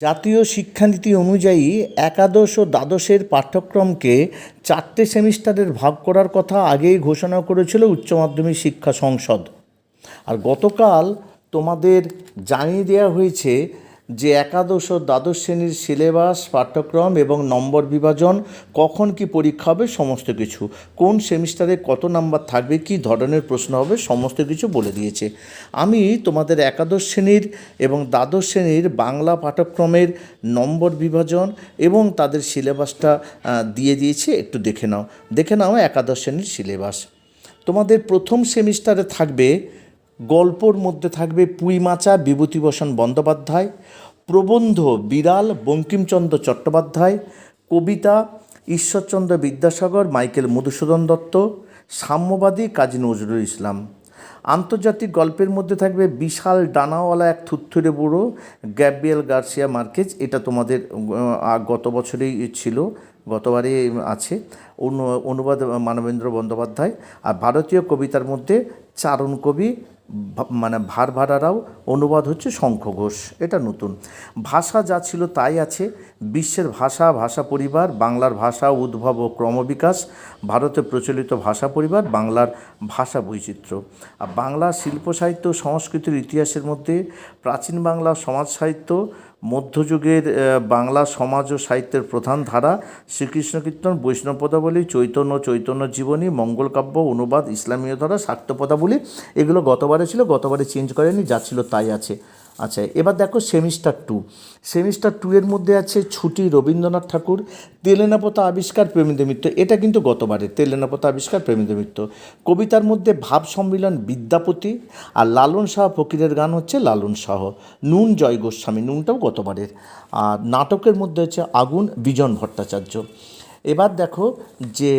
জাতীয় শিক্ষানীতি অনুযায়ী একাদশ ও দ্বাদশের পাঠ্যক্রমকে চারটে সেমিস্টারের ভাগ করার কথা আগেই ঘোষণা করেছিল উচ্চ মাধ্যমিক শিক্ষা সংসদ। আর গতকাল তোমাদের জানিয়ে দেওয়া হয়েছে যে একাদশ ও দ্বাদশ শ্রেণির সিলেবাস, পাঠ্যক্রম এবং নম্বর বিভাজন কখন কি পরীক্ষা হবে, সমস্ত কিছু। কোন সেমিস্টারে কত নাম্বার থাকবে, কি ধরনের প্রশ্ন হবে, সমস্ত কিছু বলে দিয়েছে। আমি তোমাদের একাদশ শ্রেণির এবং দ্বাদশ শ্রেণির বাংলা পাঠ্যক্রমের নম্বর বিভাজন এবং তাদের সিলেবাসটা দিয়ে দিয়েছি, একটু দেখে নাও। দেখে নাও একাদশ শ্রেণির সিলেবাস। তোমাদের প্রথম সেমিস্টারে থাকবে গল্পর মধ্যে থাকবে পুইমাচা বিভূতিভূষণ বন্দ্যোপাধ্যায়, প্রবন্ধ বিড়াল, বঙ্কিমচন্দ্র চট্টোপাধ্যায়, কবিতা ঈশ্বরচন্দ্র বিদ্যাসাগর, মাইকেল মধুসূদন দত্ত, সাম্যবাদী কাজী নজরুল ইসলাম। আন্তর্জাতিক গল্পের মধ্যে থাকবে বিশাল ডানাওয়ালা এক থুত্থুরে বুড়ো, গ্যাব্রিয়েল গার্সিয়া মার্কেজ। এটা তোমাদের গত বছরেই ছিল গতবারে আছে। অনু- অনুবাদ মানবেন্দ্র বন্দ্যোপাধ্যায়। আর ভারতীয় কবিতার মধ্যে চারণ কবি মানে ভার ভাড়ারাও অনুবাদ হচ্ছে শঙ্খ ঘোষ, এটা নতুন। ভাষা যা ছিল তাই আছে, বিশ্বের ভাষা ভাষা পরিবার, বাংলার ভাষা উদ্ভব ও ক্রমবিকাশ, ভারতে প্রচলিত ভাষা পরিবার, বাংলার ভাষা বৈচিত্র্য। আর বাংলা শিল্প সাহিত্য সংস্কৃতির ইতিহাসের মধ্যে প্রাচীন বাংলা সমাজ সাহিত্য মধ্যযুগের বাংলা সমাজ ও সাহিত্যের প্রধান ধারা শ্রীকৃষ্ণ কীর্তন বৈষ্ণব পদাবলী চৈতন্য চৈতন্য জীবনী, মঙ্গল কাব্য, অনুবাদ, ইসলামীয় ধারা শাক্ত পদাবলী এগুলো গতবারে ছিল, গতবারে চেঞ্জ করেনি, যা ছিল তাই আছে। আচ্ছা এবার দেখো সেমিস্টার টু। সেমিস্টার টু এর মধ্যে আছে ছুটি রবীন্দ্রনাথ ঠাকুর, তেলেনাপতা আবিষ্কার প্রেমীদের মিত্র এটা কিন্তু গতবারে, তেলেনাপতা আবিষ্কার প্রেমীদের মিত্র কবিতার মধ্যে ভাব সম্মিলন বিদ্যাপতি আর লালন শাহ ফকিরের গান হচ্ছে লালন শাহ। নুন জয় গোস্বামী, নুনটাও গতবারের। আর নাটকের মধ্যে হচ্ছে আগুন, বিজন ভট্টাচার্য। এবার দেখো যে,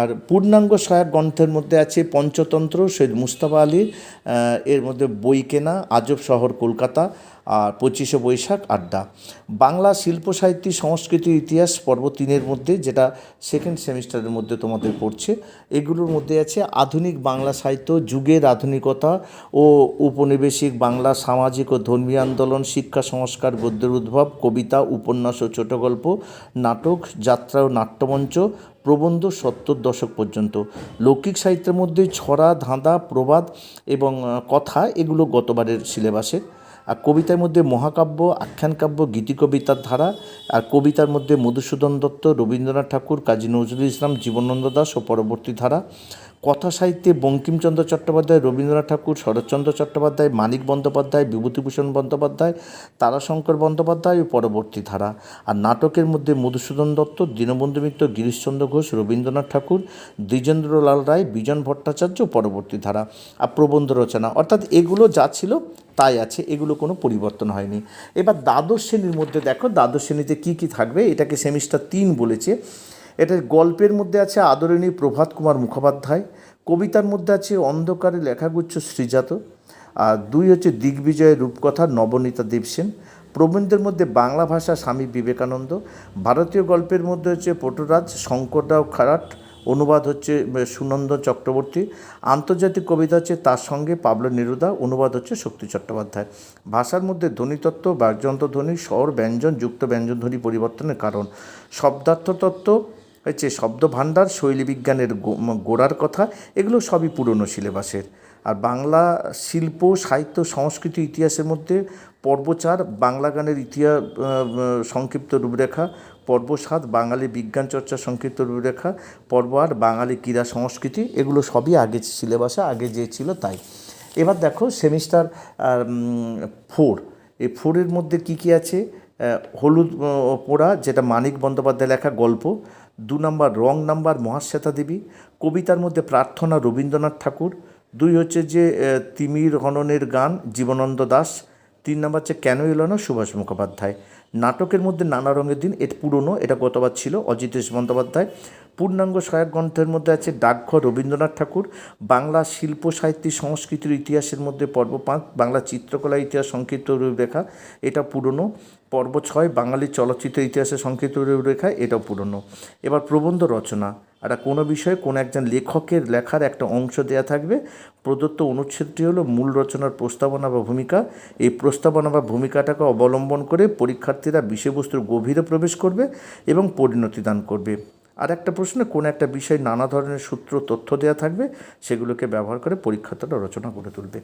আর পূর্ণাঙ্গ সহায়ক গ্রন্থের মধ্যে আছে পঞ্চতন্ত্র, সৈয়দ মুস্তাফা আলীর এর মধ্যে বই কেনা, আজব শহর, কলকাতা। আর পঁচিশে বৈশাখ আড্ডা। বাংলা শিল্প, সাহিত্য, সংস্কৃতি, ইতিহাস পর্ব তিনের মধ্যে, যেটা সেকেন্ড সেমিস্টারের মধ্যে তোমাদের পড়ছে, এগুলোর মধ্যে আছে আধুনিক বাংলা সাহিত্য, যুগের আধুনিকতা ও উপনিবেশিক বাংলা সামাজিক ও ধর্মীয় আন্দোলন, শিক্ষা সংস্কার গদ্যের উদ্ভব, কবিতা, উপন্যাস ও ছোট গল্প, নাটক, যাত্রা ও নাট্যমঞ্চ, প্রবন্ধ সত্তর দশক পর্যন্ত। লৌকিক সাহিত্যের মধ্যে ছড়া, ধাঁধা, প্রবাদ এবং কথা এগুলো গতবারের সিলেবাসে আর কবিতার মধ্যে মহাকাব্য আখ্যান কাব্য গীতিকবিতার ধারা আর কবিতার মধ্যে মধুসূদন দত্ত, রবীন্দ্রনাথ ঠাকুর, কাজী নজরুল ইসলাম, জীবনানন্দ দাস ও পরবর্তী ধারা। কথা সাহিত্যে বঙ্কিমচন্দ্র চট্টোপাধ্যায়, রবীন্দ্রনাথ ঠাকুর, শরৎচন্দ্র চট্টোপাধ্যায়, মানিক বন্দ্যোপাধ্যায়, বিভূতিভূষণ বন্দ্যোপাধ্যায়, তারাশঙ্কর বন্দ্যোপাধ্যায় ও পরবর্তী ধারা আর নাটকের মধ্যে মধুসূদন দত্ত, দীনবন্ধু মিত্র, গিরিশচন্দ্র ঘোষ, রবীন্দ্রনাথ ঠাকুর, দ্বিজেন্দ্রলাল রায়, বিজন ভট্টাচার্য পরবর্তী ধারা আর প্রবন্ধ রচনা, অর্থাৎ এগুলো যা ছিল তাই আছে, এগুলো কোনো পরিবর্তন হয়নি। এবার দ্বাদশ শ্রেণির মধ্যে দেখো, দ্বাদশ শ্রেণীতে কী কী থাকবে, এটাকে সেমিস্টার তিন বলেছে। এটা গল্পের মধ্যে আছে আদরণী প্রভাত কুমার মুখোপাধ্যায়, কবিতার মধ্যে আছে অন্ধকারে লেখাগুচ্ছ শ্রীজাত আর দুই হচ্ছে দিগ্বিজয়ের রূপকথা নবনীতা দেবসেন প্রবন্ধের মধ্যে বাংলা ভাষা স্বামী বিবেকানন্দ, ভারতীয় গল্পের মধ্যে হচ্ছে পটুরাজ, শঙ্কররাও খারাট, অনুবাদ হচ্ছে সুনন্দ চক্রবর্তী, আন্তর্জাতিক কবিতা হচ্ছে তার সঙ্গে পাবলো নিরুদা, অনুবাদ হচ্ছে শক্তি চট্টোপাধ্যায়। ভাষার মধ্যে ধ্বনিতত্ত্ব বাগযন্ত্র ধ্বনি স্বর ব্যঞ্জন, যুক্ত ব্যঞ্জন ধ্বনি পরিবর্তনের কারণ শব্দার্থ তত্ত্ব হচ্ছে শব্দ ভাণ্ডার শৈলী বিজ্ঞানের গো- গোড়ার কথা, এগুলো সবই পুরনো সিলেবাসের। আর বাংলা শিল্প, সাহিত্য, সংস্কৃতি ইতিহাসের মধ্যে পর্বচার, বাংলা গানের ইতিহাস সংক্ষিপ্ত রূপরেখা পর্ব সাত বাঙালি বিজ্ঞান চর্চা সংক্ষিপ্ত রূপরেখা, পর্ব আট বাঙালি ক্রীড়া সংস্কৃতি, এগুলো সবই আগে সিলেবাসে, আগে যে ছিল তাই। এবার দেখো সেমিস্টার ফোর। এই ফোরের মধ্যে কি কি আছে? হলুদ পোড়া, যেটা মানিক বন্দ্যোপাধ্যায় লেখা গল্প দু নম্বর রং নাম্বার মহাশ্বেতা দেবী, কবিতার মধ্যে প্রার্থনা রবীন্দ্রনাথ ঠাকুর, দুই হচ্ছে যে তিমির হননের গান জীবনন্দ দাস তিন নাম্বার হচ্ছে, কেন এলো না সুভাষ মুখোপাধ্যায়? নাটকের মধ্যে নানা রঙের দিন এটা পুরনো, এটা গতবার ছিল? অজিতেশ বন্দ্যোপাধ্যায়। পূর্ণাঙ্গ সহায়ক গ্রন্থের মধ্যে আছে, ডাকঘর রবীন্দ্রনাথ ঠাকুর। বাংলা শিল্প, সাহিত্য, সংস্কৃতির ইতিহাসের মধ্যে পর্ব পাঁচ, বাংলা চিত্রকলা, ইতিহাস, সংক্ষিপ্ত রূপরেখা এটা পুরনো। পর্ব ছয়, বাঙালি চলচ্চিত্র, ইতিহাসের সংক্ষিপ্ত রূপরেখা, এটাও পুরনো। এবার প্রবন্ধ রচনা। একটা কোনো বিষয়ে কোনো একজন লেখকের লেখার একটা অংশ দেয়া থাকবে। প্রদত্ত অনুচ্ছেদটি হলো মূল রচনার প্রস্তাবনা বা ভূমিকা। এই প্রস্তাবনা বা ভূমিকাটাকে অবলম্বন করে পরীক্ষার্থীরা বিষয়বস্তুর গভীরে প্রবেশ করবে এবং পরিণতি দান করবে। আর একটা প্রশ্নে কোনো একটা বিষয়ে নানা ধরনের সূত্র, তথ্য দেওয়া থাকবে, সেগুলোকে ব্যবহার করে পরীক্ষার্থীরা রচনা করে তুলবে।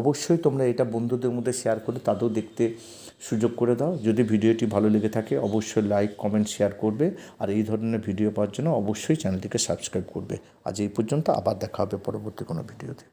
অবশ্যই তোমরা এটা বন্ধুদের মধ্যে শেয়ার করে তাদেরও দেখতে সুযোগ করে দাও। যদি ভিডিওটি ভালো লেগে থাকে, অবশ্যই লাইক কমেন্ট শেয়ার করবে। আর এই ধরনের ভিডিও পাওয়ার জন্য অবশ্যই চ্যানেলটিকে সাবস্ক্রাইব করবে। আজ এই পর্যন্ত আবার দেখা হবে পরবর্তী কোনো ভিডিওতে